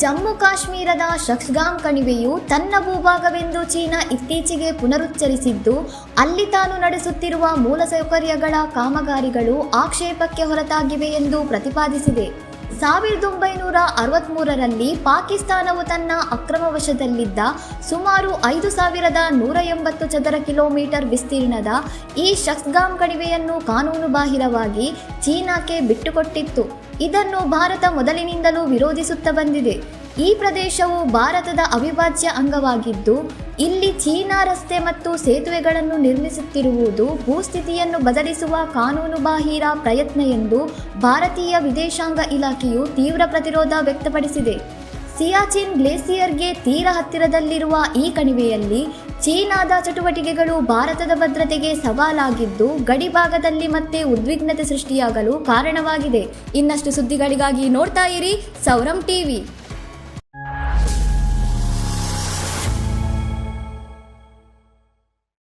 ಜಮ್ಮು ಕಾಶ್ಮೀರದ ಶಕ್ಸ್ಗಾಮ್ ಕಣಿವೆಯು ತನ್ನ ಭೂಭಾಗವೆಂದು ಚೀನಾ ಇತ್ತೀಚೆಗೆ ಪುನರುಚ್ಚರಿಸಿದ್ದು, ಅಲ್ಲಿ ತಾನು ನಡೆಸುತ್ತಿರುವ ಮೂಲಸೌಕರ್ಯಗಳ ಕಾಮಗಾರಿಗಳು ಆಕ್ಷೇಪಕ್ಕೆ ಹೊರತಾಗಿವೆ ಎಂದು ಪ್ರತಿಪಾದಿಸಿದೆ. ಸಾವಿರದ ಒಂಬೈನೂರ ಅರವತ್ತ್ಮೂರರಲ್ಲಿ ಪಾಕಿಸ್ತಾನವು ತನ್ನ ಅಕ್ರಮ ವಶದಲ್ಲಿದ್ದ ಸುಮಾರು ಐದು ಸಾವಿರದ ನೂರ ಎಂಬತ್ತು ಚದರ ಕಿಲೋಮೀಟರ್ ವಿಸ್ತೀರ್ಣದ ಈ ಶಕ್ಸ್ಗಾಮ್ ಕಣಿವೆಯನ್ನು ಕಾನೂನುಬಾಹಿರವಾಗಿ ಚೀನಾಕ್ಕೆ ಬಿಟ್ಟುಕೊಟ್ಟಿತ್ತು. ಇದನ್ನು ಭಾರತ ಮೊದಲಿನಿಂದಲೂ ವಿರೋಧಿಸುತ್ತಾ ಬಂದಿದೆ. ಈ ಪ್ರದೇಶವು ಭಾರತದ ಅವಿಭಾಜ್ಯ ಅಂಗವಾಗಿದ್ದು, ಇಲ್ಲಿ ಚೀನಾ ರಸ್ತೆ ಮತ್ತು ಸೇತುವೆಗಳನ್ನು ನಿರ್ಮಿಸುತ್ತಿರುವುದು ಭೂಸ್ಥಿತಿಯನ್ನು ಬದಲಿಸುವ ಕಾನೂನುಬಾಹಿರ ಪ್ರಯತ್ನ ಎಂದು ಭಾರತೀಯ ವಿದೇಶಾಂಗ ಇಲಾಖೆಯು ತೀವ್ರ ಪ್ರತಿರೋಧ ವ್ಯಕ್ತಪಡಿಸಿದೆ. ಸಿಯಾಚಿನ್ ಗ್ಲೇಸಿಯರ್ಗೆ ತೀರ ಹತ್ತಿರದಲ್ಲಿರುವ ಈ ಕಣಿವೆಯಲ್ಲಿ ಚೀನಾದ ಚಟುವಟಿಕೆಗಳು ಭಾರತದ ಭದ್ರತೆಗೆ ಸವಾಲಾಗಿದ್ದು ಗಡಿಭಾಗದಲ್ಲಿ ಮತ್ತೆ ಉದ್ವಿಗ್ನತೆ ಸೃಷ್ಟಿಯಾಗಲು ಕಾರಣವಾಗಿದೆ. ಇನ್ನಷ್ಟು ಸುದ್ದಿಗಳಿಗಾಗಿ ನೋಡ್ತಾ ಇರಿ ಸೌರಂ ಟಿವಿ.